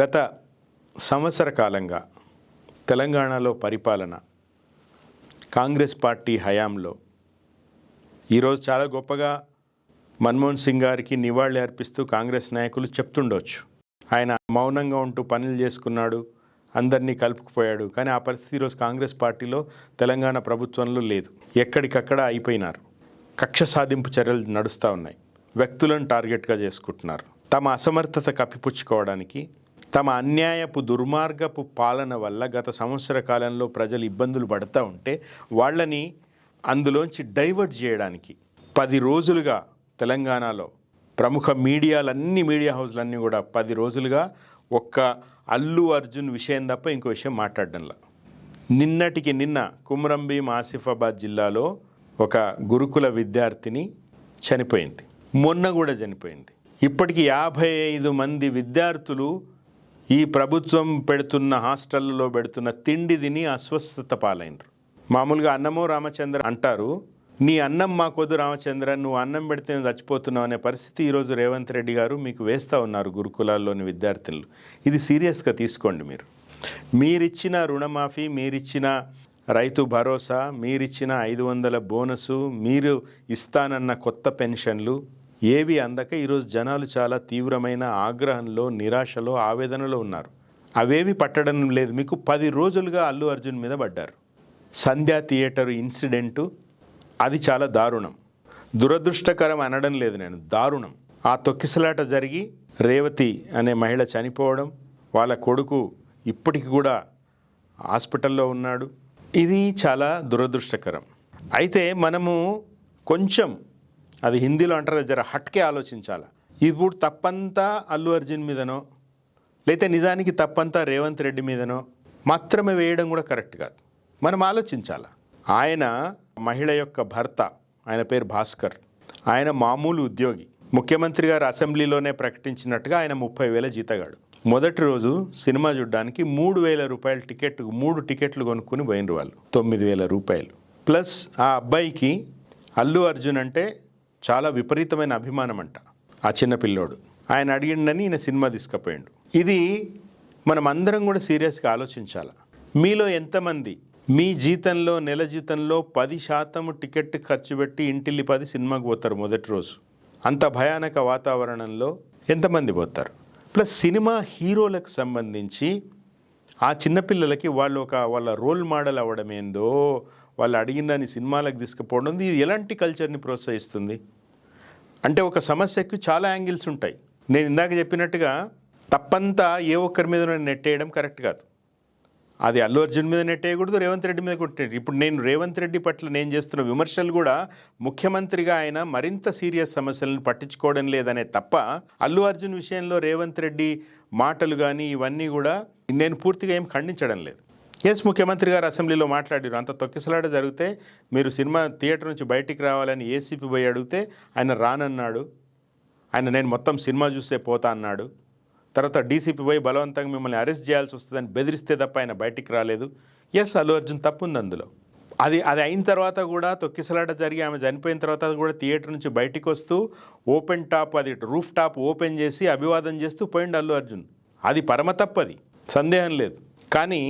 గత సంవత్సర కాలంగా తెలంగాణలో పరిపాలన కాంగ్రెస్ పార్టీ హయాంలో ఈరోజు చాలా గొప్పగా మన్మోహన్ సింగ్ గారికి నివాళి అర్పిస్తూ కాంగ్రెస్ నాయకులు చెప్తుండొచ్చు. ఆయన మౌనంగా ఉంటూ పనులు చేసుకున్నాడు అందరినీ కలుపుకుపోయాడు కానీ ఆ పరిస్థితి ఈరోజు కాంగ్రెస్ పార్టీలో తెలంగాణ ప్రభుత్వంలో లేదు. ఎక్కడికక్కడ అయిపోయినారు. కక్ష సాధింపు చర్యలు నడుస్తూ ఉన్నాయి. వ్యక్తులను టార్గెట్గా చేసుకుంటున్నారు. తమ అసమర్థత కప్పిపుచ్చుకోవడానికి తమ అన్యాయపు దుర్మార్గపు పాలన వల్ల గత సంవత్సర కాలంలో ప్రజలు ఇబ్బందులు పడుతూ ఉంటే వాళ్ళని అందులోంచి డైవర్ట్ చేయడానికి పది రోజులుగా తెలంగాణలో ప్రముఖ మీడియాలన్నీ మీడియా హౌస్లన్నీ కూడా పది రోజులుగా ఒక్క అల్లు అర్జున్ విషయం తప్ప ఇంకో విషయం మాట్లాడడంలా. నిన్నటికి నిన్న కుమ్రంభీం ఆసిఫాబాద్ జిల్లాలో ఒక గురుకుల విద్యార్థిని చనిపోయింది. మొన్న కూడా చనిపోయింది. ఇప్పటికి యాభై ఐదు మంది విద్యార్థులు ఈ ప్రభుత్వం పెడుతున్న హాస్టల్లో పెడుతున్న తిండి తిని అస్వస్థత పాలైనరు మామూలుగా అన్నమో రామచంద్ర అంటారు నీ అన్నం మాకొద్దు రామచంద్ర నువ్వు అన్నం పెడితే చచ్చిపోతున్నావు అనే పరిస్థితి ఈరోజు రేవంత్ రెడ్డి గారు మీకు వేస్తూ ఉన్నారు గురుకులాల్లోని విద్యార్థులు. ఇది సీరియస్గా తీసుకోండి మీరు. మీరిచ్చిన రుణమాఫీ మీరిచ్చిన రైతు భరోసా మీరిచ్చిన ఐదు వందల బోనసు మీరు ఇస్తానన్న కొత్త పెన్షన్లు ఏవి అందక ఈరోజు జనాలు చాలా తీవ్రమైన ఆగ్రహంలో నిరాశలో ఆవేదనలో ఉన్నారు. అవేవి పట్టడం లేదు. మీకు పది రోజులుగా అల్లు అర్జున్ మీద పడ్డారు. సంధ్యా థియేటర్ ఇన్సిడెంటు అది చాలా దారుణం. దురదృష్టకరం అనడం లేదు నేను. దారుణం. ఆ తొక్కిసలాట జరిగి రేవతి అనే మహిళ చనిపోవడం వాళ్ళ కొడుకు ఇప్పటికి కూడా హాస్పిటల్లో ఉన్నాడు. ఇది చాలా దురదృష్టకరం. అయితే మనము కొంచెం అది హిందీలో అంటారు జర హట్కే ఆలోచించాలి? ఇప్పుడు తప్పంతా అల్లు అర్జున్ మీదనో లేతే నిజానికి తప్పంతా రేవంత్ రెడ్డి మీదనో మాత్రమే వేయడం కూడా కరెక్ట్ కాదు. మనం ఆలోచించాలి? ఆయన మహిళ యొక్క భర్త ఆయన పేరు భాస్కర్ ఆయన మామూలు ఉద్యోగి ముఖ్యమంత్రి గారు అసెంబ్లీలోనే ప్రకటించినట్టుగా ఆయన ముప్పై వేల జీతగాడు. మొదటి రోజు సినిమా చూడడానికి మూడు వేల రూపాయల టికెట్ మూడు టికెట్లు కొనుక్కుని పోయినరు వాళ్ళు తొమ్మిది వేల రూపాయలు. ప్లస్ ఆ అబ్బాయికి అల్లు అర్జున్ అంటే చాలా విపరీతమైన అభిమానం అంట ఆ చిన్న పిల్లోడు. ఆయన అడిగిండని ఈయన సినిమా తీసుకుపోయాడు. ఇది మనం అందరం కూడా సీరియస్గా ఆలోచించాలి? మీలో ఎంతమంది మీ జీతంలో నెల జీతంలో పది శాతం టికెట్ ఖర్చు పెట్టి ఇంటిల్లి పది సినిమాకి పోతారు మొదటి రోజు? అంత భయానక వాతావరణంలో ఎంతమంది పోతారు? ప్లస్ సినిమా హీరోలకు సంబంధించి ఆ చిన్నపిల్లలకి వాళ్ళు ఒక వాళ్ళ రోల్ మోడల్ అవ్వడం ఏందో వాళ్ళు అడిగినని సినిమాలకు తీసుకుపోవడం ఇది ఎలాంటి కల్చర్ని ప్రోత్సహిస్తుంది? అంటే ఒక సమస్యకు చాలా యాంగిల్స్ ఉంటాయి. నేను ఇందాక చెప్పినట్టుగా తప్పంతా ఏ ఒక్కరి మీద నెట్టేయడం కరెక్ట్ కాదు. అది అల్లు అర్జున్ మీద నెట్టేయకూడదు రేవంత్ రెడ్డి మీద కొట్టేది ఇప్పుడు నేను రేవంత్ రెడ్డి పట్ల నేను చేస్తున్న విమర్శలు కూడా ముఖ్యమంత్రిగా ఆయన మరింత సీరియస్ సమస్యలను పట్టించుకోవడం లేదనే తప్ప అల్లు అర్జున్ విషయంలో రేవంత్ రెడ్డి మాటలు కానీ ఇవన్నీ కూడా నేను పూర్తిగా ఏం ఖండించడం లేదు. ఎస్ ముఖ్యమంత్రి గారు అసెంబ్లీలో మాట్లాడారు. అంత తొక్కిసలాట జరిగితే మీరు సినిమా థియేటర్ నుంచి బయటికి రావాలని ఏసీపీ పోయి అడిగితే ఆయన రానన్నాడు. ఆయన నేను మొత్తం సినిమా చూస్తే పోతా అన్నాడు. తర్వాత డీసీపీ పోయి బలవంతంగా మిమ్మల్ని అరెస్ట్ చేయాల్సి వస్తుందని బెదిరిస్తే తప్ప ఆయన బయటికి రాలేదు. ఎస్ అల్లు అర్జున్ తప్పు ఉంది అందులో. అది అది అయిన తర్వాత కూడా తొక్కిసలాట జరిగి ఆమె చనిపోయిన తర్వాత కూడా థియేటర్ నుంచి బయటికి వస్తూ ఓపెన్ టాప్ అది రూఫ్ టాప్ ఓపెన్ చేసి అభివాదం చేస్తూ పోయిండు అల్లు అర్జున్. అది పరమ తప్పది సందేహం లేదు. కానీ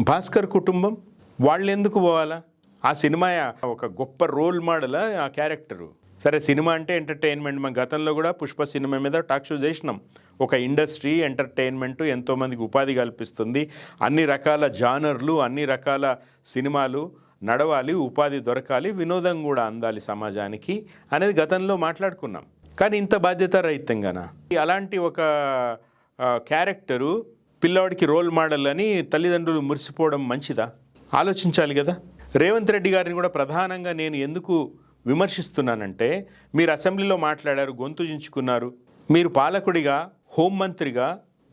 భాస్కర్ కుటుంబం వాళ్ళు ఎందుకు పోవాలా? ఆ సినిమా ఒక గొప్ప రోల్ మోడల్ ఆ క్యారెక్టరు. సరే సినిమా అంటే ఎంటర్టైన్మెంట్. మన గతంలో కూడా పుష్ప సినిమా మీద టాక్ షో చేసినాం. ఒక ఇండస్ట్రీ ఎంటర్టైన్మెంట్ ఎంతోమందికి ఉపాధి కల్పిస్తుంది. అన్ని రకాల జానర్లు అన్ని రకాల సినిమాలు నడవాలి ఉపాధి దొరకాలి వినోదం కూడా అందాలి సమాజానికి అనేది గతంలో మాట్లాడుకున్నాం. కానీ ఇంత బాధ్యత రహితంగానా అలాంటి ఒక క్యారెక్టరు పిల్లవాడికి రోల్ మోడల్ అని తల్లిదండ్రులు మురిసిపోవడం మంచిదా? ఆలోచించాలి కదా. రేవంత్ రెడ్డి గారిని కూడా ప్రధానంగా నేను ఎందుకు విమర్శిస్తున్నానంటే మీరు అసెంబ్లీలో మాట్లాడారు గొంతు చించుకున్నారు మీరు పాలకుడిగా హోంమంత్రిగా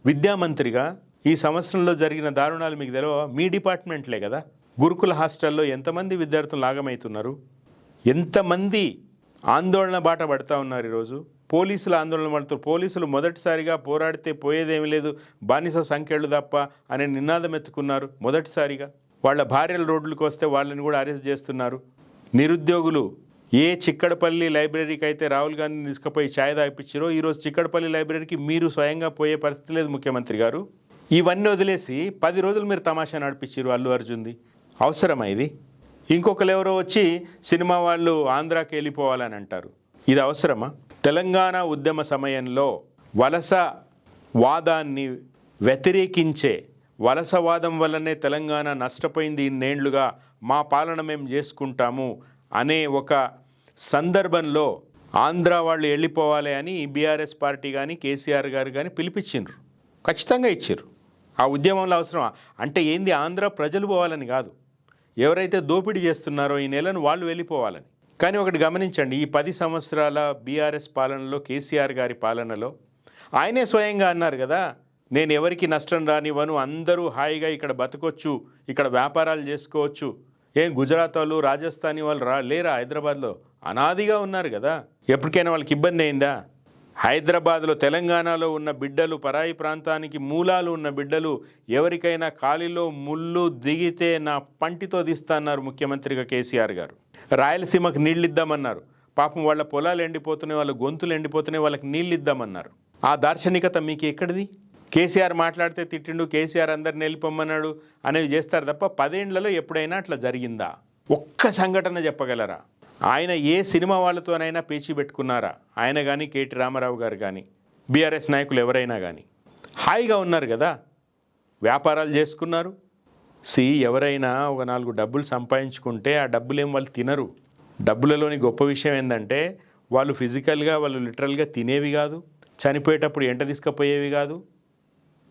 విద్యామంత్రిగా ఈ సంవత్సరంలో జరిగిన దారుణాలు మీకు తెలియవా మీ డిపార్ట్మెంట్లే కదా. గురుకుల హాస్టల్లో ఎంతమంది విద్యార్థులు లాగమవుతున్నారు ఎంతమంది ఆందోళన బాట పడతా ఉన్నారు ఈరోజు? పోలీసుల ఆందోళన పడుతున్నారు పోలీసులు మొదటిసారిగా పోరాడితే పోయేదేమీ లేదు. బానిస సంఖ్యలు తప్ప అనే నినాదం ఎత్తుకున్నారు మొదటిసారిగా. వాళ్ళ భార్యల రోడ్లకు వస్తే వాళ్ళని కూడా అరెస్ట్ చేస్తున్నారు. నిరుద్యోగులు ఏ చిక్కడపల్లి లైబ్రరీకి అయితే రాహుల్ గాంధీని తీసుకుపోయి ఛాయ్ తాగిపించారో ఈరోజు చిక్కడపల్లి లైబ్రరీకి మీరు స్వయంగా పోయే పరిస్థితి లేదు ముఖ్యమంత్రి గారు. ఇవన్నీ వదిలేసి పది రోజులు మీరు తమాషా నడిపించారు అల్లు అర్జున్ది. అవసరమా ఇది? ఇంకొకరు ఎవరో వచ్చి సినిమా వాళ్ళు ఆంధ్రాకి వెళ్ళిపోవాలని అంటారు. ఇది అవసరమా? తెలంగాణ ఉద్యమ సమయంలో వలస వాదాన్ని వ్యతిరేకించే వలసవాదం వల్లనే తెలంగాణ నష్టపోయింది ఇన్నేళ్ళుగా మా పాలన మేము చేసుకుంటాము అనే ఒక సందర్భంలో ఆంధ్ర వాళ్ళు వెళ్ళిపోవాలి అని బీఆర్ఎస్ పార్టీ కానీ కేసీఆర్ గారు కానీ పిలిపించిండ్రు. ఖచ్చితంగా ఇచ్చారు ఆ ఉద్యమంలో అవసరమా? అంటే ఏంది? ఆంధ్ర ప్రజలు పోవాలని కాదు. ఎవరైతే దోపిడీ చేస్తున్నారో ఈ నెలను వాళ్ళు వెళ్ళిపోవాలని. కానీ ఒకటి గమనించండి ఈ పది సంవత్సరాల బీఆర్ఎస్ పాలనలో కేసీఆర్ గారి పాలనలో ఆయనే స్వయంగా అన్నారు కదా నేను ఎవరికి నష్టం రానివ్వను అందరూ హాయిగా ఇక్కడ బతకొచ్చు ఇక్కడ వ్యాపారాలు చేసుకోవచ్చు. ఏం గుజరాత్ వాళ్ళు రాజస్థానీ వాళ్ళు రా లేరా హైదరాబాద్లో? అనాదిగా ఉన్నారు కదా. ఎప్పటికైనా వాళ్ళకి ఇబ్బంది అయిందా? హైదరాబాద్లో తెలంగాణలో ఉన్న బిడ్డలు పరాయి ప్రాంతానికి మూలాలు ఉన్న బిడ్డలు ఎవరికైనా కాలిలో ముళ్ళు దిగితే నా పంటితో తీస్తాన్నారు ముఖ్యమంత్రిగా కేసీఆర్ గారు. రాయలసీమకు నీళ్ళు ఇద్దామన్నారు పాపం వాళ్ళ పొలాలు ఎండిపోతున్నాయి వాళ్ళ గొంతులు ఎండిపోతున్నాయి వాళ్ళకి నీళ్ళు ఇద్దామన్నారు ఆ దార్శనికత మీకు ఎక్కడిది? కేసీఆర్ మాట్లాడితే తిట్టిండు కేసీఆర్ అందరిని వెళ్ళిపోమ్మన్నాడు అనేవి చేస్తారు తప్ప పదేండ్లలో ఎప్పుడైనా అట్లా జరిగిందా? ఒక్క సంఘటన చెప్పగలరా? ఆయన ఏ సినిమా వాళ్ళతోనైనా పేచీ పెట్టుకున్నారా? ఆయన కానీ కేటీ రామారావు గారు కానీ బీఆర్ఎస్ నాయకులు ఎవరైనా కానీ హాయిగా ఉన్నారు కదా? వ్యాపారాలు చేసుకున్నారు? సి ఎవరైనా ఒక నాలుగు డబ్బులు సంపాదించుకుంటే ఆ డబ్బులు ఏం వాళ్ళు తినరు. డబ్బులలోని గొప్ప విషయం ఏంటంటే వాళ్ళు ఫిజికల్గా వాళ్ళు లిటరల్గా తినేవి కాదు చనిపోయేటప్పుడు ఎంట తీసుకుపోయేవి కాదు.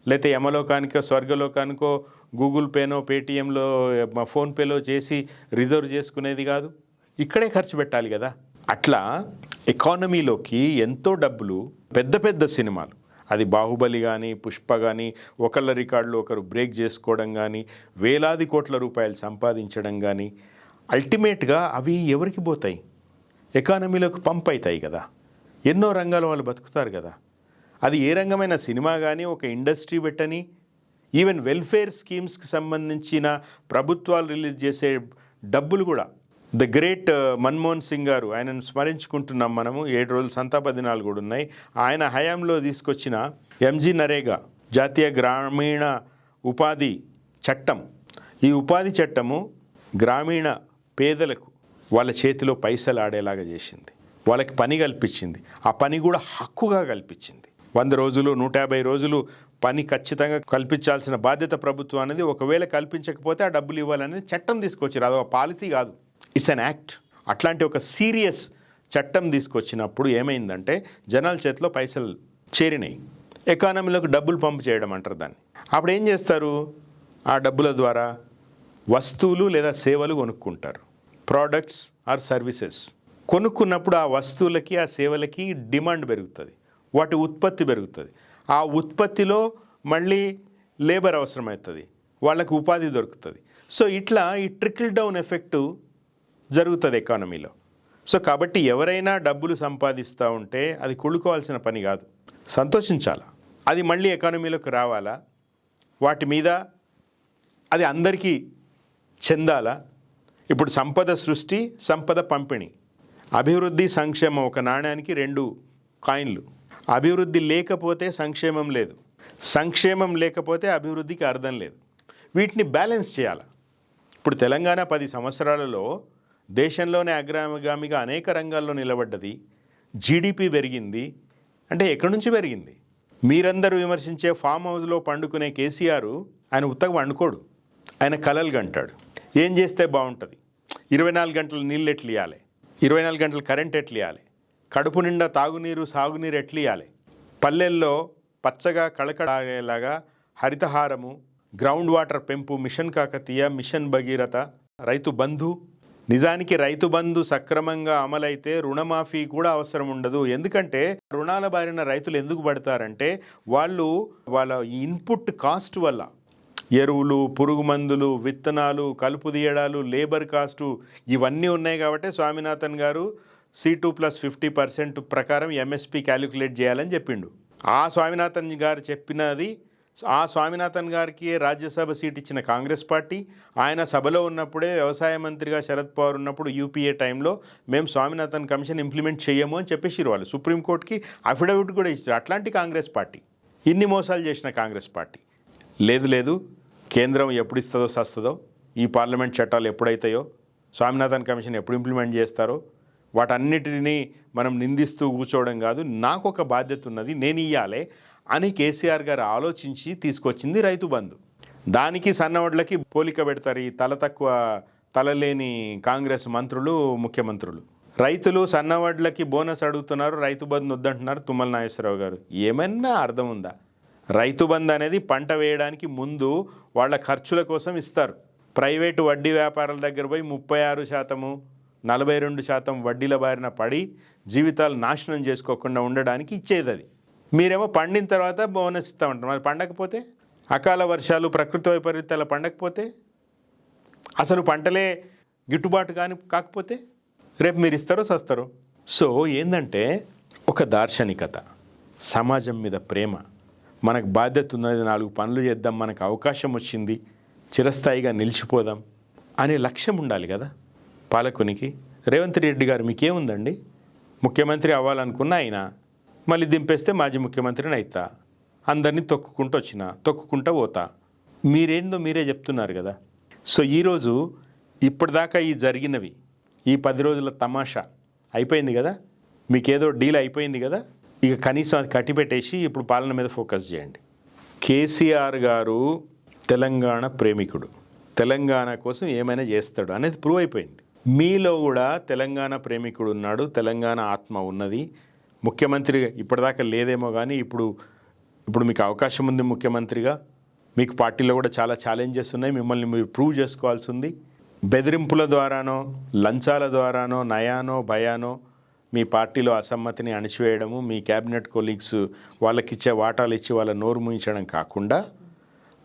లేకపోతే యమలోకానికో స్వర్గలోకానికో గూగుల్ పేనో పేటిఎంలో ఫోన్పేలో చేసి రిజర్వ్ చేసుకునేది కాదు. ఇక్కడే ఖర్చు పెట్టాలి కదా. అట్లా ఎకానమీలోకి ఎంతో డబ్బులు పెద్ద పెద్ద సినిమాలు అది బాహుబలి కానీ పుష్ప కానీ ఒకళ్ళ రికార్డులు ఒకరు బ్రేక్ చేసుకోవడం కానీ వేలాది కోట్ల రూపాయలు సంపాదించడం కానీ అల్టిమేట్గా అవి ఎవరికి పోతాయి? ఎకానమీలోకి పంప్ అవుతాయి కదా. ఎన్నో రంగాలు వాళ్ళు బతుకుతారు కదా. అది ఏ రంగమైన సినిమా కానీ ఒక ఇండస్ట్రీ పెట్టని ఈవెన్ వెల్ఫేర్ స్కీమ్స్కి సంబంధించిన ప్రభుత్వాలు రిలీజ్ చేసే డబ్బులు కూడా ద గ్రేట్ మన్మోహన్ సింగ్ గారు ఆయనను స్మరించుకుంటున్నాం మనము. ఏడు రోజులు సంతాప దినాలు కూడా ఉన్నాయి. ఆయన హయాంలో తీసుకొచ్చిన ఎంజీ నరేగా జాతీయ గ్రామీణ ఉపాధి చట్టం. ఈ ఉపాధి చట్టము గ్రామీణ పేదలకు వాళ్ళ చేతిలో పైసలు ఆడేలాగా చేసింది. వాళ్ళకి పని కల్పించింది. ఆ పని కూడా హక్కుగా కల్పించింది. వంద రోజులు నూట యాభై రోజులు పని ఖచ్చితంగా కల్పించాల్సిన బాధ్యత ప్రభుత్వం అనేది ఒకవేళ కల్పించకపోతే ఆ డబ్బులు ఇవ్వాలనేది చట్టం తీసుకొచ్చారు. అదొక పాలసీ కాదు. ఇట్స్ అన్ యాక్ట్ అట్లాంటి ఒక సీరియస్ చట్టం తీసుకొచ్చినప్పుడు ఏమైందంటే జనాల చేతిలో పైసలు చేరినాయి. ఎకానమీలోకి డబ్బులు పంపు చేయడం అంటారు దాన్ని. అప్పుడు ఏం చేస్తారు? ఆ డబ్బుల ద్వారా వస్తువులు లేదా సేవలు కొనుక్కుంటారు. ప్రోడక్ట్స్ ఆర్ సర్వీసెస్ కొనుక్కున్నప్పుడు ఆ వస్తువులకి ఆ సేవలకి డిమాండ్ పెరుగుతుంది. వాటి ఉత్పత్తి పెరుగుతుంది. ఆ ఉత్పత్తిలో మళ్ళీ లేబర్ అవసరమవుతుంది. వాళ్ళకి ఉపాధి దొరుకుతుంది. సో ఇట్లా ఈ ట్రికిల్ డౌన్ ఎఫెక్టు జరుగుతుంది ఎకానమీలో సో కాబట్టి ఎవరైనా డబ్బులు సంపాదిస్తూ ఉంటే అది కొడుకోవాల్సిన పని కాదు. సంతోషించాలా? అది మళ్ళీ ఎకానమీలోకి రావాలా? వాటి మీద అది అందరికీ చెందాలా? ఇప్పుడు సంపద సృష్టి సంపద పంపిణీ. అభివృద్ధి సంక్షేమం ఒక నాణ్యానికి రెండు కాయిన్లు. అభివృద్ధి లేకపోతే సంక్షేమం లేదు. సంక్షేమం లేకపోతే అభివృద్ధికి అర్థం లేదు. వీటిని బ్యాలెన్స్ చేయాలి? ఇప్పుడు తెలంగాణ పది సంవత్సరాలలో దేశంలోనే అగ్రగామిగా అనేక రంగాల్లో నిలబడ్డది. జీడిపి పెరిగింది. అంటే ఎక్కడి నుంచి పెరిగింది? మీరందరూ విమర్శించే ఫామ్ హౌస్లో పండుకునే కేసీఆర్ ఆయన ఉత్తగా వండుకోడు. ఆయన కలలు గంటాడు. ఏం చేస్తే బాగుంటుంది? ఇరవై నాలుగు గంటలు నీళ్ళు ఎట్లు ఇవ్వాలి ఇరవై నాలుగు గంటలు కరెంట్ ఎట్లు ఇవ్వాలి కడుపు నిండా తాగునీరు సాగునీరు ఎట్లు ఇవ్వాలి పల్లెల్లో పచ్చగా కళకడాగేలాగా హరితహారము గ్రౌండ్ వాటర్ పెంపు మిషన్ కాకతీయ మిషన్ భగీరథ రైతు బంధు నిజానికి రైతు బంధు సక్రమంగా అమలైతే రుణమాఫీ కూడా అవసరం ఉండదు. ఎందుకంటే రుణాల బారిన రైతులు ఎందుకు పడతారంటే వాళ్ళు వాళ్ళ ఇన్పుట్ కాస్ట్ వల్ల ఎరువులు పురుగు మందులు విత్తనాలు కలుపు తీయడాలు లేబర్ కాస్టు ఇవన్నీ ఉన్నాయి కాబట్టి స్వామినాథన్ గారు C two plus fifty percent ప్రకారం ఎంఎస్పి క్యాలిక్యులేట్ చేయాలని చెప్పిండు. ఆ స్వామినాథన్ గారు చెప్పినది ఆ స్వామినాథన్ గారికి రాజ్యసభ సీట్ ఇచ్చిన కాంగ్రెస్ పార్టీ. ఆయన సభలో ఉన్నప్పుడే వ్యవసాయ మంత్రిగా శరద్ పవార్ ఉన్నప్పుడు యూపీఏ టైంలో మేము స్వామినాథన్ కమిషన్ ఇంప్లిమెంట్ చేయము అని చెప్పేసిరు వాళ్ళు. సుప్రీంకోర్టుకి అఫిడవిట్ కూడా ఇచ్చారు అట్లాంటి కాంగ్రెస్ పార్టీ. ఇన్ని మోసాలు చేసిన కాంగ్రెస్ పార్టీ. లేదు లేదు. కేంద్రం ఎప్పుడు ఇస్తుందో సస్తుందో ఈ పార్లమెంట్ చట్టాలు ఎప్పుడైతాయో స్వామినాథన్ కమిషన్ ఎప్పుడు ఇంప్లిమెంట్ చేస్తారో వాటన్నిటిని మనం నిందిస్తూ కూర్చోవడం కాదు. నాకు ఒక బాధ్యత ఉన్నది నేను ఇయ్యాలే. అని కేసీఆర్ గారు ఆలోచించి తీసుకొచ్చింది రైతు బంధు. దానికి సన్నవడ్లకి పోలిక పెడతారు ఈ తల తక్కువ తలలేని కాంగ్రెస్ మంత్రులు ముఖ్యమంత్రులు. రైతులు సన్నవడ్లకి బోనస్ అడుగుతున్నారు రైతు బంధు వద్దంటున్నారు తుమ్మల నాగేశ్వరరావు గారు. ఏమన్నా అర్థం ఉందా? రైతు బంధు అనేది పంట వేయడానికి ముందు వాళ్ళ ఖర్చుల కోసం ఇస్తారు. ప్రైవేటు వడ్డీ వ్యాపారాల దగ్గర పోయి ముప్పై ఆరు శాతము నలభై రెండు శాతం వడ్డీల బారిన పడి జీవితాలు నాశనం చేసుకోకుండా ఉండడానికి ఇచ్చేది అది. మీరేమో పండిన తర్వాత బోనస్ ఇస్తామంటారు. మరి పండకపోతే? అకాల వర్షాలు ప్రకృతి వైపరీత్యాలు పండకపోతే? అసలు పంటలే గిట్టుబాటు కాని కాకపోతే? రేపు మీరు ఇస్తారో సస్తారో? సో ఏంటంటే ఒక దార్శనికత. సమాజం మీద ప్రేమ. మనకు బాధ్యత ఉన్నది నాలుగు పనులు చేద్దాం మనకు అవకాశం వచ్చింది చిరస్థాయిగా నిలిచిపోదాం అనే లక్ష్యం ఉండాలి కదా. పాలకునికి. రేవంత్ రెడ్డి గారు మీకేముందండి? ముఖ్యమంత్రి అవ్వాలనుకున్న ఆయన మళ్ళీ దింపేస్తే మాజీ ముఖ్యమంత్రిని అవుతా అందరినీ తొక్కుకుంటూ వచ్చిన తొక్కుకుంటూ పోతా. మీరేందో మీరే చెప్తున్నారు కదా. సో ఈరోజు ఇప్పటిదాకా ఈ జరిగినవి ఈ పది రోజుల తమాషా అయిపోయింది కదా. మీకేదో డీల్ అయిపోయింది కదా. ఇక కనీసం అది కట్టిపెట్టేసి ఇప్పుడు పాలన మీద ఫోకస్ చేయండి. కేసీఆర్ గారు తెలంగాణ ప్రేమికుడు. తెలంగాణ కోసం ఏమైనా చేస్తాడు అనేది ప్రూవ్ అయిపోయింది. మీలో కూడా తెలంగాణ ప్రేమికుడు ఉన్నాడు తెలంగాణ ఆత్మ ఉన్నది. ముఖ్యమంత్రి ఇప్పటిదాకా లేదేమో కానీ ఇప్పుడు ఇప్పుడు మీకు అవకాశం ఉంది ముఖ్యమంత్రిగా. మీకు పార్టీలో కూడా చాలా ఛాలెంజెస్ ఉన్నాయి. మిమ్మల్ని మీరు ప్రూవ్ చేసుకోవాల్సి ఉంది. బెదిరింపుల ద్వారానో లంచాల ద్వారానో నయానో భయానో మీ పార్టీలో అసమ్మతిని అణిచివేయడము మీ క్యాబినెట్ కొలీగ్స్ వాళ్ళకిచ్చే వాటాలు ఇచ్చి వాళ్ళ నోరు ముయించడం కాకుండా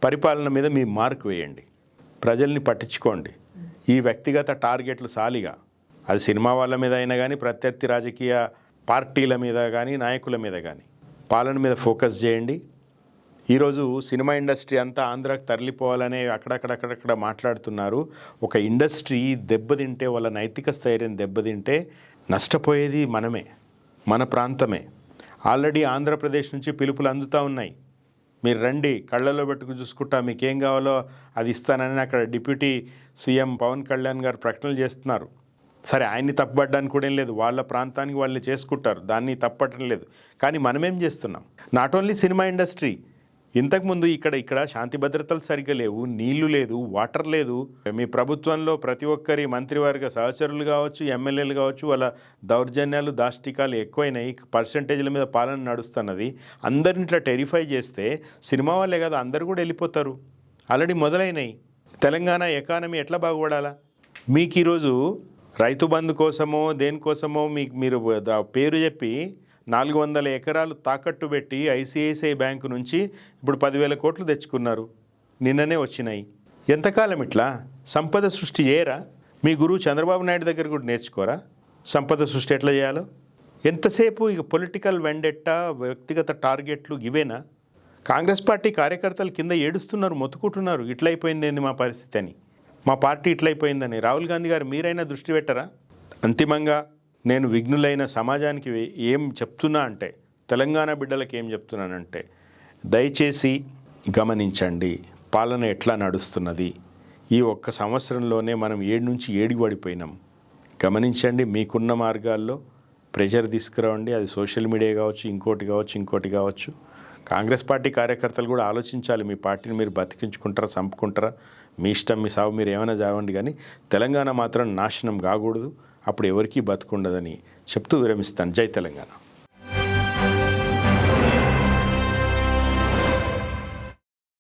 పరిపాలన మీద మీ మార్క్ వేయండి. ప్రజల్ని పట్టించుకోండి. ఈ వ్యక్తిగత టార్గెట్లు సాలిగా. అది సినిమా వాళ్ళ మీద అయినా కానీ ప్రత్యర్థి రాజకీయ పార్టీల మీద కానీ నాయకుల మీద కానీ పాలన మీద ఫోకస్ చేయండి. ఈరోజు సినిమా ఇండస్ట్రీ అంతా ఆంధ్రాకి తరలిపోవాలనే అక్కడక్కడక్కడక్కడ మాట్లాడుతున్నారు. ఒక ఇండస్ట్రీ దెబ్బతింటే వాళ్ళ నైతిక స్థైర్యం దెబ్బతింటే నష్టపోయేది మనమే మన ప్రాంతమే. ఆల్రెడీ ఆంధ్రప్రదేశ్ నుంచి పిలుపులు అందుతూ ఉన్నాయి. మీరు రండి కళ్ళలో పెట్టుకు చూసుకుంటా మీకేం కావాలో అది ఇస్తానని అక్కడ డిప్యూటీ సీఎం పవన్ కళ్యాణ్ గారు ప్రకటనలు చేస్తున్నారు. సరే ఆయన్ని తప్పుపడ్డానికి కూడా ఏం లేదు. వాళ్ళ ప్రాంతానికి వాళ్ళు చేసుకుంటారు. దాన్ని తప్పటం లేదు. కానీ మనమేం చేస్తున్నాం? నాట్ ఓన్లీ సినిమా ఇండస్ట్రీ ఇంతకుముందు ఇక్కడ ఇక్కడ శాంతి భద్రతలు సరిగ్గా లేవు. నీళ్ళు లేదు వాటర్ లేదు. మీ ప్రభుత్వంలో ప్రతి ఒక్కరి మంత్రివర్గ సహచరులు కావచ్చు ఎమ్మెల్యేలు కావచ్చు వాళ్ళ దౌర్జన్యాలు దాష్టికాలు ఎక్కువైనాయి. పర్సంటేజ్ల మీద పాలన నడుస్తున్నది. అందరిని ఇట్లా టెరిఫై చేస్తే సినిమా వాళ్ళే కాదు అందరు కూడా వెళ్ళిపోతారు. ఆల్రెడీ మొదలైనాయి. తెలంగాణ ఎకానమీ ఎట్లా బాగుపడాలా? మీకు ఈరోజు రైతు బంధు కోసమో దేనికోసమో మీకు మీరు పేరు చెప్పి నాలుగు వందల ఎకరాలు తాకట్టు పెట్టి ఐసిఐసిఐ బ్యాంకు నుంచి ఇప్పుడు పదివేల కోట్లు తెచ్చుకున్నారు. నిన్ననే వచ్చినాయి. ఎంతకాలం ఇట్లా? సంపద సృష్టి చేయరా? మీ గురువు చంద్రబాబు నాయుడు దగ్గర కూడా నేర్చుకోరా? సంపద సృష్టి ఎట్లా చేయాలో? ఎంతసేపు ఇక పొలిటికల్ వెండెట్ట వ్యక్తిగత టార్గెట్లు ఇవేనా? కాంగ్రెస్ పార్టీ కార్యకర్తలు కింద ఏడుస్తున్నారు మొత్తుకుంటున్నారు. ఇట్లయిపోయింది మా పరిస్థితి అని. మా పార్టీ ఇట్లయిపోయిందని. రాహుల్ గాంధీ గారు మీరైనా దృష్టి పెట్టరా? అంతిమంగా నేను విఘ్నులైన సమాజానికి ఏం చెప్తున్నా అంటే తెలంగాణ బిడ్డలకు ఏం చెప్తున్నానంటే దయచేసి గమనించండి పాలన ఎట్లా నడుస్తున్నది. ఈ ఒక్క సంవత్సరంలోనే మనం ఏడు నుంచి ఏడికి పడిపోయినాం. గమనించండి మీకున్న మార్గాల్లో ప్రెషర్ తీసుకురావండి. అది సోషల్ మీడియా కావచ్చు ఇంకోటి కావచ్చు ఇంకోటి కావచ్చు. కాంగ్రెస్ పార్టీ కార్యకర్తలు కూడా ఆలోచించాలి మీ పార్టీని మీరు బతికించుకుంటారా చంపుకుంటారా? మీ ఇష్టం మీ సాగు మీరు ఏమైనా చావండి కానీ తెలంగాణ మాత్రం నాశనం కాకూడదు. అప్పుడు ఎవరికీ బతుకుండదని చెప్తూ విరమిస్తాను. జై తెలంగాణ.